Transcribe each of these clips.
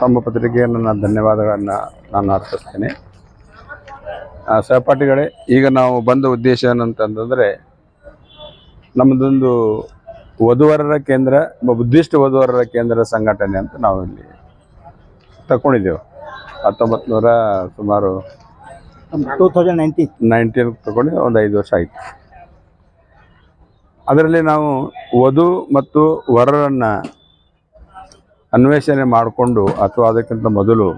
ತಮ್ಮ ಪತ್ರಿಕೆಯನ್ನು ನನ್ನ ಧನ್ಯವಾದಗಳನ್ನು ನಾನು ಅರ್ಪಿಸ್ತೇನೆ ಸಹಪಾಠಿಗಳೇ, ಈಗ ನಾವು ಬಂದ ಉದ್ದೇಶ ಏನಂತಂದರೆ, ನಮ್ಮದೊಂದು ವಧುವರರ ಕೇಂದ್ರ ಬುದ್ಧಿಷ್ಟ ವಧುವರರ ಕೇಂದ್ರ ಸಂಘಟನೆ ಅಂತ ನಾವು ಇಲ್ಲಿ ತಗೊಂಡಿದ್ದೆವು ಹತ್ತೊಂಬತ್ತು ನೂರ ಸುಮಾರು ಟೂ ತೌಸಂಡ್ ನೈನ್ಟೀನ್ ನೈನ್ಟೀನ್ ತಗೊಂಡು ಒಂದು ಐದು ವರ್ಷ ಆಯಿತು. ಅದರಲ್ಲಿ ನಾವು ವಧು ಮತ್ತು ವರರನ್ನ ಅನ್ವೇಷಣೆ ಮಾಡಿಕೊಂಡು ಅಥವಾ ಅದಕ್ಕಿಂತ ಮೊದಲು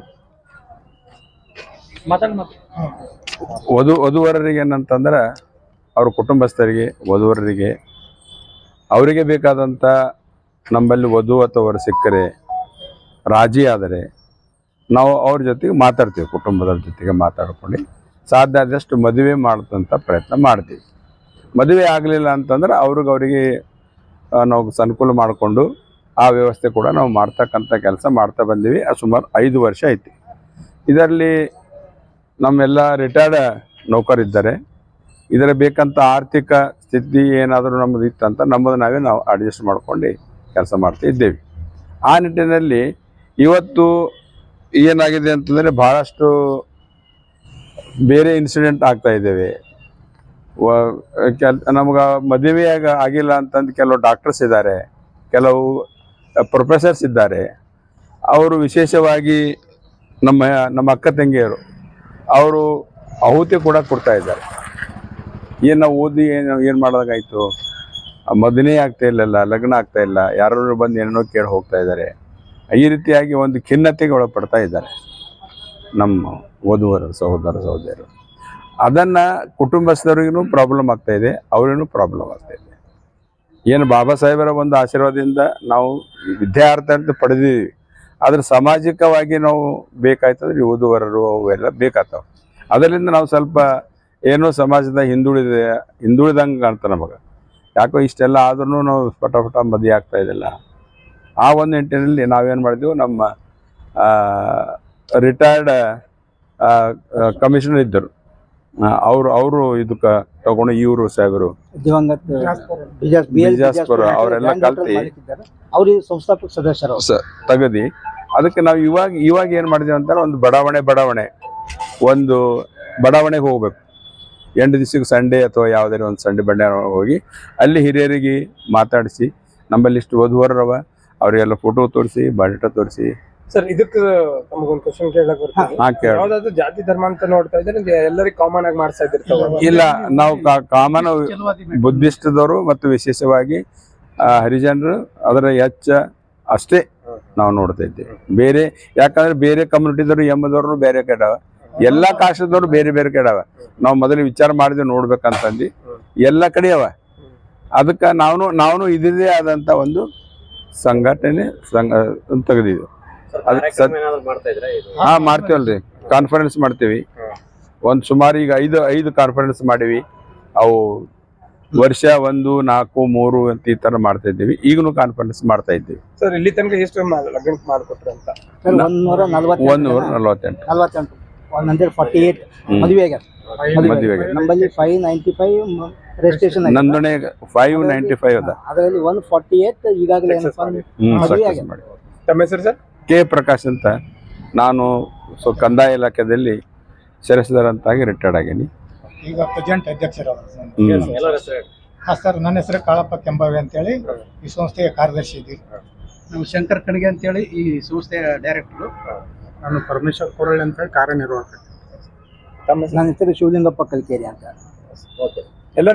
ವಧು ವಧುವರರಿಗೆ ಏನಂತಂದ್ರೆ ಅವ್ರ ಕುಟುಂಬಸ್ಥರಿಗೆ ವಧುವರರಿಗೆ ಅವರಿಗೆ ಬೇಕಾದಂಥ ನಮ್ಮಲ್ಲಿ ವಧು ಅಥವಾ ವರ ಸಿಕ್ಕರೆ ರಾಜಿ ಆದರೆ ನಾವು ಅವ್ರ ಜೊತೆಗೆ ಮಾತಾಡ್ತೀವಿ ಕುಟುಂಬದವ್ರ ಜೊತೆಗೆ ಮಾತಾಡ್ಕೊಂಡು. ಸಾಧ್ಯ ಆದಷ್ಟು ಮದುವೆ ಮಾಡೋದಂಥ ಪ್ರಯತ್ನ ಮಾಡ್ತೀವಿ. ಮದುವೆ ಆಗಲಿಲ್ಲ ಅಂತಂದ್ರೆ ಅವ್ರಿಗೆ ಅವರಿಗೆ ನಾವು ಅನುಕೂಲ ಮಾಡಿಕೊಂಡು ಆ ವ್ಯವಸ್ಥೆ ಕೂಡ ನಾವು ಮಾಡ್ತಕ್ಕಂಥ ಕೆಲಸ ಮಾಡ್ತಾ ಬಂದೀವಿ. ಅದು ಸುಮಾರು ಐದು ವರ್ಷ ಐತಿ. ಇದರಲ್ಲಿ ನಮ್ಮೆಲ್ಲ ರಿಟೈರ್ಡ್ ನೌಕರಿದ್ದಾರೆ. ಇದರ ಬೇಕಂತ ಆರ್ಥಿಕ ಸ್ಥಿತಿ ಏನಾದರೂ ನಮ್ಮದು ಇತ್ತಂತ ನಮ್ಮದು ನಾವೇ ನಾವು ಅಡ್ಜಸ್ಟ್ ಮಾಡ್ಕೊಂಡು ಕೆಲಸ ಮಾಡ್ತಾ ಇದ್ದೇವೆ. ಆ ನಿಟ್ಟಿನಲ್ಲಿ ಇವತ್ತು ಏನಾಗಿದೆ ಅಂತಂದರೆ ಭಾಳಷ್ಟು ಬೇರೆ ಇನ್ಸಿಡೆಂಟ್ ಆಗ್ತಾ ಇದ್ದೇವೆ. ಕೆಲ್, ನಮ್ಗೆ ಮದುವೆಯಾಗ ಆಗಿಲ್ಲ ಅಂತಂದು ಕೆಲವು ಡಾಕ್ಟರ್ಸ್ ಇದ್ದಾರೆ. ಕೆಲವು ಪ್ರೊಫೆಸರ್ಸ್ ಇದ್ದಾರೆ. ಅವರು ವಿಶೇಷವಾಗಿ ನಮ್ಮ ನಮ್ಮ ಅಕ್ಕ ತಂಗಿಯರು, ಅವರು ಆಹುತಿ ಕೂಡ ಕೊಡ್ತಾ ಇದ್ದಾರೆ. ಏನು ಓದಿ ಏನು ಏನು ಮಾಡಿದಾಗಾಯಿತು? ಮದುವೆ ಆಗ್ತಾ ಇಲ್ಲಲ್ಲ, ಲಗ್ನ ಆಗ್ತಾ ಇಲ್ಲ ಯಾರು ಬಂದು ಏನೇನೋ ಕೇಳಿ ಹೋಗ್ತಾ ಇದ್ದಾರೆ. ಈ ರೀತಿಯಾಗಿ ಒಂದು ಖಿನ್ನತೆಗೆ ಒಳಪಡ್ತಾ ಇದ್ದಾರೆ ನಮ್ಮ ಓದುವರು ಸಹೋದರ ಸಹೋದರರು ಅದನ್ನು ಕುಟುಂಬಸ್ಥರಿಗೂ ಪ್ರಾಬ್ಲಮ್ ಆಗ್ತಾಯಿದೆ ಇದೆ, ಅವರಿಗೂ ಪ್ರಾಬ್ಲಮ್ ಆಗ್ತಾ ಇದೆ. ಏನು ಬಾಬಾ ಸಾಹೇಬರ ಒಂದು ಆಶೀರ್ವಾದದಿಂದ ನಾವು ವಿದ್ಯಾರ್ಥಿ ಅಂತ ಪಡೆದಿದ್ದೀವಿ. ಆದರೆ ಸಾಮಾಜಿಕವಾಗಿ ನಾವು ಬೇಕಾಯ್ತಂದ್ರೆ ಓದುವರರು ಅವೆಲ್ಲ ಬೇಕಾಗ್ತಾವೆ. ಅದರಿಂದ ನಾವು ಸ್ವಲ್ಪ ಏನೋ ಸಮಾಜದ ಹಿಂದುಳಿದ ಹಿಂದುಳಿದಂಗೆ ಕಾಣ್ತಾ ನಮಗೆ. ಯಾಕೋ ಇಷ್ಟೆಲ್ಲ ಆದ್ರೂ ನಾವು ಪಟ ಪಟ ಮದುವೆ ಆಗ್ತಾ ಇದ್ದಿಲ್ಲ. ಆ ಒಂದು ನಿಟ್ಟಿನಲ್ಲಿ ನಾವೇನು ಮಾಡಿದೆವು, ನಮ್ಮ ರಿಟೈರ್ಡ್ ಕಮಿಷನರ್ ಇದ್ದರು. ಅವರು ಅವರು ಇದಕ್ಕೆ ತಗೊಂಡು ಇವರು ಸಾಹೇಬರು ದಿವಂಗತ ಬಿಜಾಸ್ ಬಿಜಾಸ್ಪುರ ಅವರೆಲ್ಲ ಕಲ್ತಿ. ಅವ್ರಿಗೆ ಸಂಸ್ಥಾಪಕ ಸದಸ್ಯರು ತಗದಿ. ಅದಕ್ಕೆ ನಾವು ಇವಾಗ ಇವಾಗ ಏನು ಮಾಡಿದೀವಿ ಅಂತಾರೆ ಒಂದು ಬಡಾವಣೆ ಬಡಾವಣೆ. ಒಂದು ಬಡಾವಣೆಗೆ ಹೋಗ್ಬೇಕು. ಎಂಟು ದಿವಸಕ್ಕೆ ಸಂಡೇ ಅಥವಾ ಯಾವುದೇ ಒಂದು ಸಂಡೇ ಬಂಡೆ ಹೋಗಿ ಅಲ್ಲಿ ಹಿರಿಯರಿಗೆ ಮಾತಾಡಿಸಿ ನಮ್ಮಲ್ಲಿ ಇಷ್ಟು ಓದುವರವ ಅವರಿಗೆಲ್ಲ ಫೋಟೋ ತೋರಿಸಿ ಬಯೋಡೇಟಾ ತೋರಿಸಿ ಸರ್ ಇದಕ್ಕೆ ನಮಗೊಂದು ಕ್ವಶನ್ ಕೇಳಕ್ ಬರ್ತೀನಿ. ಯಾವ್ದಾದ್ರು ಜಾತಿ ಧರ್ಮ ಅಂತ ನೋಡ್ತಾ ಇದ್ರೆ ಎಲ್ಲರಿಗೂ ಕಾಮನ್ ಆಗಿ ಮಾಡ್ತಾ ಇದ್ದಿರ್ತಾವ ಇಲ್ಲ ನಾವು ಕಾಮನ್ ಬುದ್ಧಿಸ್ಟ್ದವರು ಮತ್ತು ವಿಶೇಷವಾಗಿ ಆ, ಹರಿಜನರು ಅದರ ಹೆಚ್ಚ ಅಷ್ಟೇ ನಾವು ನೋಡ್ತಾ ಇದ್ದೇವೆ. ಬೇರೆ ಯಾಕಂದ್ರೆ ಬೇರೆ ಕಮ್ಯುನಿಟಿದವರು ಎಂಬುದವ್ರು ಬೇರೆ ಕೆಡವ ಎಲ್ಲಾ ಕಾಶದವ್ರು ಬೇರೆ ಬೇರೆ ಕೆಡವ ನಾವು ಮೊದಲು ವಿಚಾರ ಮಾಡಿದ್ವಿ ನೋಡ್ಬೇಕಂತಂದು. ಎಲ್ಲ ಕಡೆ ಅವ. ಅದಕ್ಕೆ ನಾವು ನಾವು ಇದೇ ಆದಂತ ಒಂದು ಸಂಘಟನೆ ಸಂಘ ಸದ್- ಹಾ ಮಾಡ್ತೇವಲ್ರಿ. ಕಾನ್ಫರೆನ್ಸ್ ಮಾಡ್ತೀವಿ. ಒಂದ್ ಸುಮಾರು ಈಗ ಐದು ಐದು ಕಾನ್ಫರೆನ್ಸ್ ಮಾಡಿವಿ. ಅವು ವರ್ಷ ಒಂದು ನಾಲ್ಕು ಮೂರು ಅಂತ ಈ ತರ ಮಾಡ್ತಾ ಇದ್ದೀವಿ. ಈಗನು ಕಾನ್ಫರೆನ್ಸ್ ಮಾಡ್ತಾ ಇದ್ದೀವಿ. ಸರ್ ಇಲ್ಲಿ ತನಕ ಎಷ್ಟು ಲಗ್ನ ಮಾಡ್ಕೊಟ್ರಿ ಅಂತ? ಸರ್ ಒಂದೂರ ನಲ್ವತ್ತೆಂಟು ಒಂದ್ ನೂರ ನಲವತ್ತೆಂಟು. ನಲ್ವತ್ತೆಂಟು. ಒನ್ ಹಂಡ್ರೆಡ್ ಫಾರ್ಟಿ ಏಟ್ ಮದುವೆ ಆಗ್ಯಾರ ಮದುವೆಗೆ. ನಮ್ಮಲ್ಲಿ ಫೈವ್ ನೈಂಟಿ ಫೈವ್ ರಿಜಿಸ್ಟ್ರೇಷನ್ ನಂದಣೆ ಫೈವ್ ನೈಂಟಿ ಫೈವ್ ಅದ. ಅದರಲ್ಲಿ ಒನ್ ಫಾರ್ಟಿ ಏಟ್ ಈಗಾಗಲೇ ಮದುವೆ ತಮ್ಮ ಹೆಸರು ಸರ್? ಕೆ ಪ್ರಕಾಶ್ ಅಂತ ನಾನು ಸೊ ಕಂದಾಯ ಇಲಾಖೆಯಲ್ಲಿ ಸೆರೆಸ್ದಾರ್ ಅಂತಾಗಿ ರಿಟೈರ್ಡ್ ಆಗೀನಿ. ಈಗ ಪ್ರೆಸೆಂಟ್ ಅಧ್ಯಕ್ಷರು. ಹಾ ಸರ್ ನನ್ನ ಹೆಸರು ಕಾಳಪ್ಪ ಅಂತ ಅಂತೇಳಿ ಈ ಸಂಸ್ಥೆಯ ಕಾರ್ಯದರ್ಶಿ ಇದ್ದೀವಿ ನಾವು ಶಂಕರ್ ಕಣಿಗೆ ಅಂತೇಳಿ ಈ ಸಂಸ್ಥೆಯ ಡೈರೆಕ್ಟರ್. ನಾನು ಪರಮೇಶ್ವರ್ ಕೊರಳ್ಳಿ ಅಂತೇಳಿ ಕಾರ್ಯನಿರ್ವಾಹಕ. ತಮ್ಮ ಹೆಸರು ನನ್ನ ಹೆಸರು ಶಿವಲಿಂಗಪ್ಪ ಕಲ್ಕೇರಿ ಅಂತ. ಎಲ್ಲ